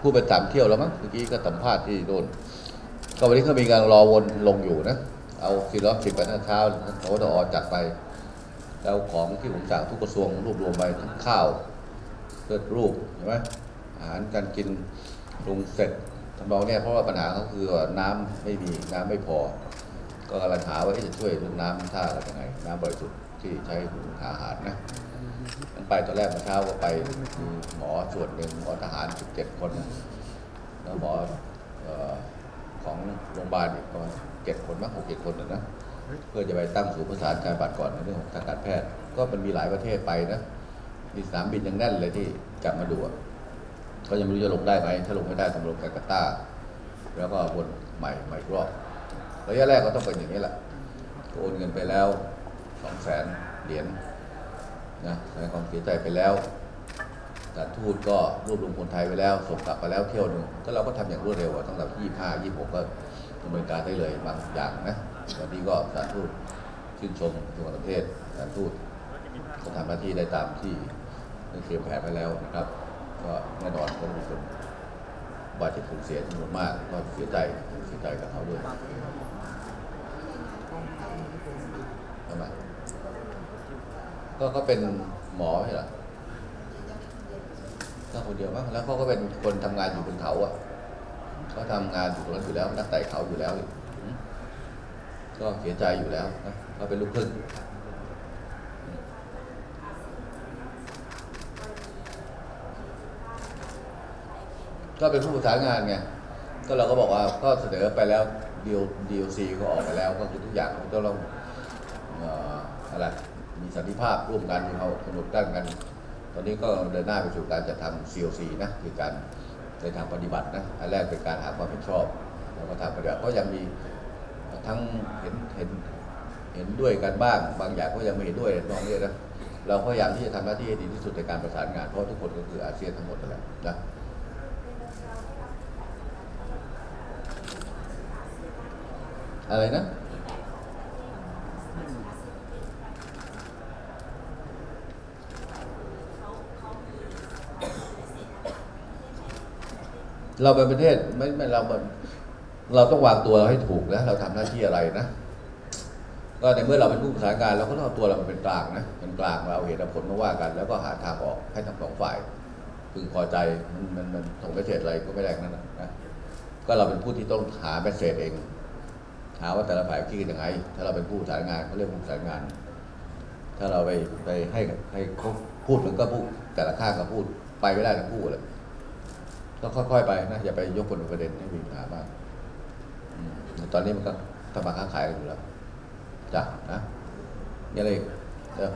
พูดไปสามเที่ยวแล้วมั้งเมื่อกี้ก็สัมภาษณ์ที่โดนก็วันนี้เขามีการรอวนลงอยู่นะ เอาซีรอสิบไปเช้าโอดอจัดไป แล้วของที่ผมสั่งทุกกระทรวงรวบรวมไปทั้งข้าวเลือดรูปใช่ไหมอาหารการกินปรุงเสร็จทำนองเนี้ยเพราะว่าปัญหาเขาคือว่าน้ำไม่มีน้ำไม่พอ ก็กำลังหาว่าจะช่วยเรื่องน้ำท่าอะไรยังไง น้ำบริสุทธิ์ที่ใช้หุงอาหารนะ มันไปตอนแรกเมื่อเช้าก็ไปมีหมอส่วนหนึ่งหมอทหาร17คนแล้วหมออของโรงพยาบาลอีกประมาณเจ็ดคนมั้งหกเจ็ดคนนะนะเพื่อจะไปตั้งศูนย์ประสานการบัตรก่อนในเรื่องของทางการแพทย์ ก็มันมีหลายประเทศไปนะมีสนามบินยังแน่นเลยที่กลับมาดูอะก็ยังไม่รู้จะลงได้ไหมถ้าลงไม่ได้ต้องลงจากาตาแล้วก็วนใหม่ใหม่รอบระยะแรกก็ต้องเป็นอย่างนี้แหละโอนเงินไปแล้วสองแสนเหรียญ นะแสดงความเสียใจไปแล้วสถานทูตก็รวบรวมคนไทยไปแล้วส่งกลับไปแล้วเที่ยวหนึ่งก็เราก็ทำอย่างรวดเร็วตั้งแต่ยี่ห้ายี่หกก็ดำเนินการได้เลยบางอย่างนะวันนี้ก็สถานทูตชื่นชมทุกประเทศสถานทูตก็ทำหน้าที่ได้ตามที่ได้เตรียมแผนไปแล้วนะครับ ก็แน่นอนก็มีคนบาดเจ็บสูญเสียจำนวนมากก็เสียใจเสียใจกับเขาด้วยทำไม ก็เขาเป็นหมอใช่เหรอก็คนเดียวมั้งแล้วเขาก็เป็นคนทำงานอยู่บนเขาอะเขาทำงานอยู่ตรงนั้นอยู่แล้วนักไต่เขาอยู่แล้วก็เสียใจอยู่แล้วนะเขาเป็นลูกครึ่งก็เป็นผู้ประสานงานไง ก็เราก็บอกว่าก็เสนอไปแล้วดีลดีลซีก็ออกไปแล้ว ก็คือทุกอย่างก็ต้องอะไร มีสันติภาพร่วมกันเขากำหนดกั้นกัน ตอนนี้ก็เดินหน้าไปสู่การจัดทำ COC นะคือการในทางปฏิบัตินะอันแรกเป็นการหาความเห็นชอบแล้วก็ทางปฏิบัติก็ยังมีทั้งเห็นเห็นเห็นด้วยกันบ้าง บางอย่างก็ยังไม่เห็นด้วยน้องเนี่ยนะเราพยายามที่จะทำหน้าที่ให้ดีที่สุดในการประสานงานเพราะทุกคนก็คืออาเซียนทั้งหมดนั่นแหละนะอะไรนะ เราเป็นประเทศไม่ไม่เราเราต้องวางตัวให้ถูกนะเราทำหน้าที่อะไรนะก็ในเมื่อเราเป็นผู้ประสานงานเราก็ต้องเอาตัวเราเป็นกลางนะเป็นกลางเราเอาเหตุผลมาว่ากัน แล้วก็หาทางออกให้ทั้งสองฝ่ายพึงพอใจมันมันมันส่งเมสเซจอะไรก็ไม่ได้นั่นนะนะก็เราเป็นผู้ที่ต้องหาเมสเซจเอง หาว่าแต่ละฝ่ายคิดยังไง ถ้าเราเป็นผู้ประสานงานเขาเรียกผู้ประสานงาน ถ้าเราไปไปให้ให้เขาพูดมันก็พูดแต่ละข้างก็พูดไปไม่ได้ทั้งคู่เลย ต้องค่อยๆไปนะอย่าไปยกคนเป็นประเด็นให้มีปัญหามากอืมตอนนี้มันก็ทำมาค้าขายกันอยู่แล้วจ้ะนะมีอะไรอีกเดี๋ยว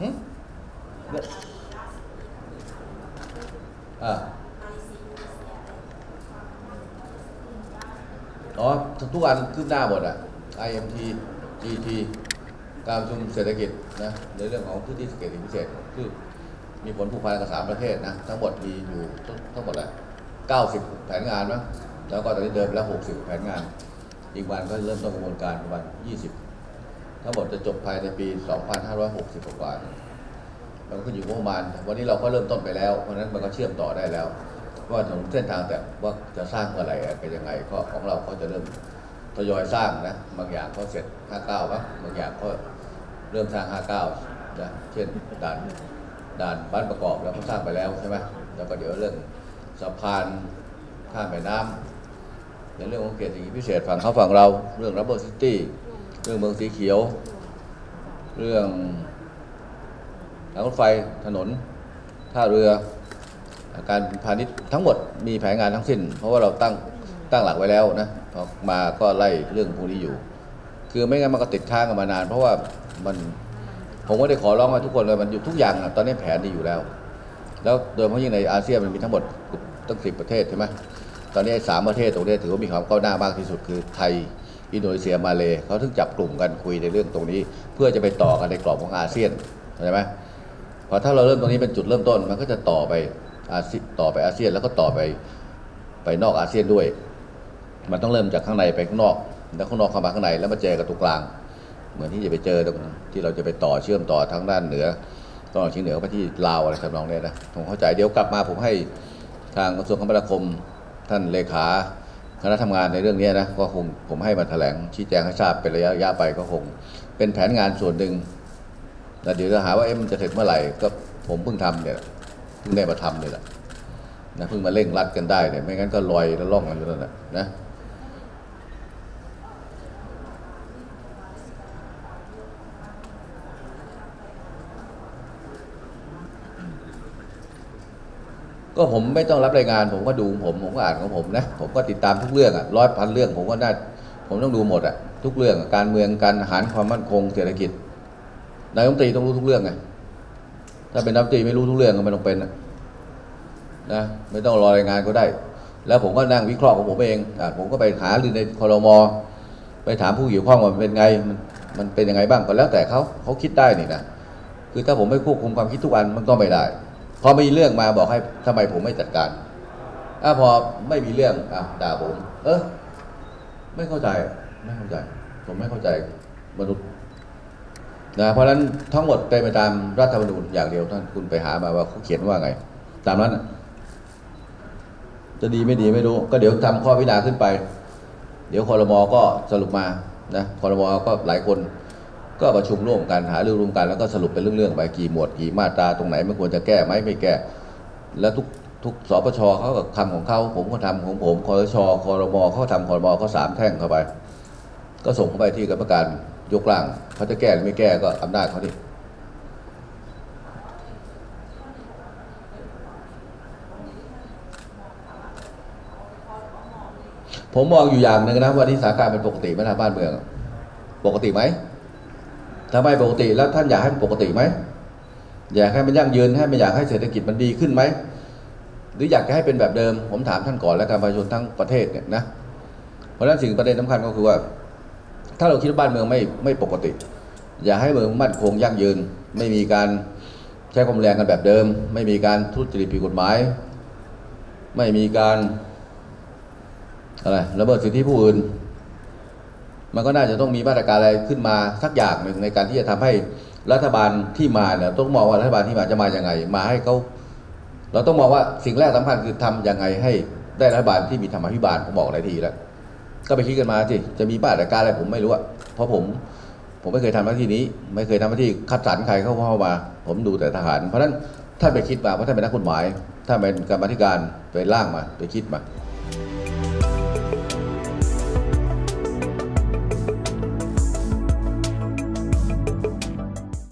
หึเดี๋ยวอ่าอ๋อทุกอันคืบหน้าหมดอะ IMT GT การประชุมเศรษฐกิจนะในเรื่องของพื้นที่เศรษฐกิจพิเศษคือ มีผลผูกพันกับสามประเทศนะทั้งหมดมีอยู่ทั้งงหมดแหละ90แผนงานมั้งแล้วก็ตอนนี้เดินไปแล้ว60แผนงาน อีกวันก็เริ่มต้นกระบวนการประมาณ20ทั้งหมดจะจบภายในปี2560กว่าๆมันก็ขึ้นอยู่กับงบประมาณวันนี้เราก็เริ่มต้นไปแล้วเพราะฉะนั้นมันก็เชื่อมต่อได้แล้วว่าถนนเส้นทางแต่ว่าจะสร้างเมื่อไหร่เป็นยังไงก็ของเราก็จะเริ่มทยอยสร้างนะบางอย่างก็เสร็จ 59บ้างบางอย่างก็เริ่มสร้าง 59นะเช่นด่าน ด่านบ้านประกอบเราก็สร้างไปแล้วใช่ไหมแล้วก็เดี๋ยวเรื่องสะพานข้ามแม่น้ำในเรื่องของเขตเศรษฐกิจพิเศษฝั่งเขาฝั่งเราเรื่อง Rubber City เรื่องเมืองสีเขียว เรื่องทางรถไฟถนนท่าเรือการพาณิชย์ทั้งหมดมีแผนงานทั้งสิ้น เพราะว่าเราตั้งตั้งหลักไว้แล้วนะพอมาก็ไล่เรื่องพวกนี้อยู่ คือไม่งั้นมันก็ติดค้างกันมานาน เพราะว่ามัน ผมก็ได้ขอร้องมาทุกคนเลยมันอยู่ทุกอย่างตอนนี้แผนดีอยู่แล้ว แล้วโดยเฉพาะยิ่งในอาเซียนมันมีทั้งหมดตั้งสิบประเทศใช่ไหมตอนนี้สามประเทศตรงนี้ถือว่ามีความก้าวหน้ามากที่สุดคือไทยอินโดนีเซียมาเลเขาถึงจับกลุ่มกันคุยในเรื่องตรงนี้ เพื่อจะไปต่อกันในกรอบของอาเซียนเข้าใจไหมพอถ้าเราเริ่มตรงนี้เป็นจุดเริ่มต้นมันก็จะต่อไปอาเซียต่อไปอาเซียนแล้วก็ต่อไปไปนอกอาเซียนด้วย มันต้องเริ่มจากข้างในไปข้างนอกแล้วข้างนอกเข้ามาข้างในแล้วมาเจอกับตรงกลาง เหมือนที่จะไปเจอตรงที่เราจะไปต่อเชื่อมต่อทั้งด้านเหนือตอนออกเฉียงเหนือไปที่ลาวอะไรทำนองเนี้ยนะผมเข้าใจเดี๋ยวกลับมาผมให้ทางกระทรวงคมนาคม ท่านเลขาคณะทำงานในเรื่องเนี้ยนะก็คงผมให้มาแถลงชี้แจงให้ทราบเป็นระยะระยะไปก็คง เป็นแผนงานส่วนหนึ่งแต่เดี๋ยวจะหาว่าเอ๊ะมันจะเสร็จเมื่อไหร่ก็ผมเพิ่งทำเนี่ยเพิ่งได้มาทำเนี่ยแหละนะเพิ่งมาเร่งรัดกันได้เนี่ยไม่งั้นก็ลอยแล้วล่องกันอยู่นั่นแหละนะ ก็ผมไม่ต้องรับรายงาน ผมก็ดูผมผมก็อ่านของผมนะผมก็ติดตามทุกเรื่องอะร้อยพันเรื่องผมก็ได้ผมต้องดูหมดอะทุกเรื่องการเมืองการอาหารความมั่นคงเศรษฐกิจนายกรัฐมนตรีต้องรู้ทุกเรื่องไงถ้าเป็นรัฐมนตรีไม่รู้ทุกเรื่องก็ไม่ต้องเป็นอะนะไม่ต้องรอรายงานก็ได้ แล้วผมก็นั่งวิเคราะห์ของผมเองอะผมก็ไปหาหรือในคอรมอไปถามผู้เกี่ยวข้องว่ามันเป็นไงมันมันเป็นยังไงบ้างก็แล้วแต่เขาเขาคิดได้นี่นะคือถ้าผมไม่ควบคุมความคิดทุกอันมันก็ไม่ได้ พอมีเรื่องมาบอกให้ทำไมผมไม่จัดการอะพอไม่มีเรื่องอะด่าผม เออไม่เข้าใจไม่เข้าใจ ผมไม่เข้าใจมนุษย์นะเพราะฉะนั้นทั้งหมดเป็นไปตามรัฐธรรมนูญอย่างเดียวท่านคุณไปหามาว่าเขาเขียนว่าไง ตามนั้นจะดีไม่ดีไม่รู้ ก็เดี๋ยวทำข้อพิจารณาขึ้นไป เดี๋ยวคอรมอก็สรุปมานะคอรมอก็หลายคน ก็ประชุมร่วมกันหารือร่วมกันแล้วก็สรุปเป็นเรื่องๆไปกี่หมวดกี่มาตราตรงไหนไม่ควรจะแก้ไหมไม่แก้ แล้วทุกทุกสปชเขาก็ทำของเขาผมก็ทำของผมคอรชคอรมอเขาทำคอรมอเขาสามแท่งเข้าไป ก็ส่งเข้าไปที่กรรมการยกร่างเขาจะแก้หรือไม่แก้ก็อำนาจเขาที่ผมมองอยู่อย่างหนึ่งนะว่าที่สถานการณ์เป็นปกติไหมนะบ้านเมือง ปกติไหม ถ้าไม่ปกติแล้วท่านอยากให้มันปกติไหมอยากให้มันยั่งยืนให้มันอยากให้เศรษฐกิจมันดีขึ้นไหมหรืออยากจะให้เป็นแบบเดิม ผมถามท่านก่อนแล้วกันประชาชนทั้งประเทศเนี่ยนะเพราะฉะนั้นสิ่งประเด็นสำคัญก็คือว่า ถ้าเราคิดว่าบ้านเมืองไม่ไม่ปกติ อยากให้เมืองมั่นคงยั่งยืน ไม่มีการใช้ความแรงกันแบบเดิม ไม่มีการทุจริตผิดกฎหมาย ไม่มีการอะไรระเบิดสิทธิผู้อื่น มันก็น่าจะต้องมีมาตรการอะไรขึ้นมาสักอย่างหนึ่งในการที่จะทำให้รัฐบาลที่มาเนี่ยต้องมองว่ารัฐบาลที่มาจะมาอย่างไง มาให้เขาเราต้องมองว่าสิ่งแรกสำคัญคือทำยังไงให้ได้รัฐบาลที่มีธรรมาภิบาลผมบอกหลายทีแล้ว ก็ไปคิดกันมาสิจะมีมาตรการอะไรผมไม่รู้อะเพราะผมผมไม่เคยทำหน้าที่นี้ ไม่เคยทำหน้าที่คัดสรรใครเข้าเข้ามา ผมดูแต่ทหาร เพราะฉะนั้นท่านไปคิดมาเพราะท่านเป็นนักกฎหมายท่านเป็นกรรมธิการไปร่างมาไปคิดมา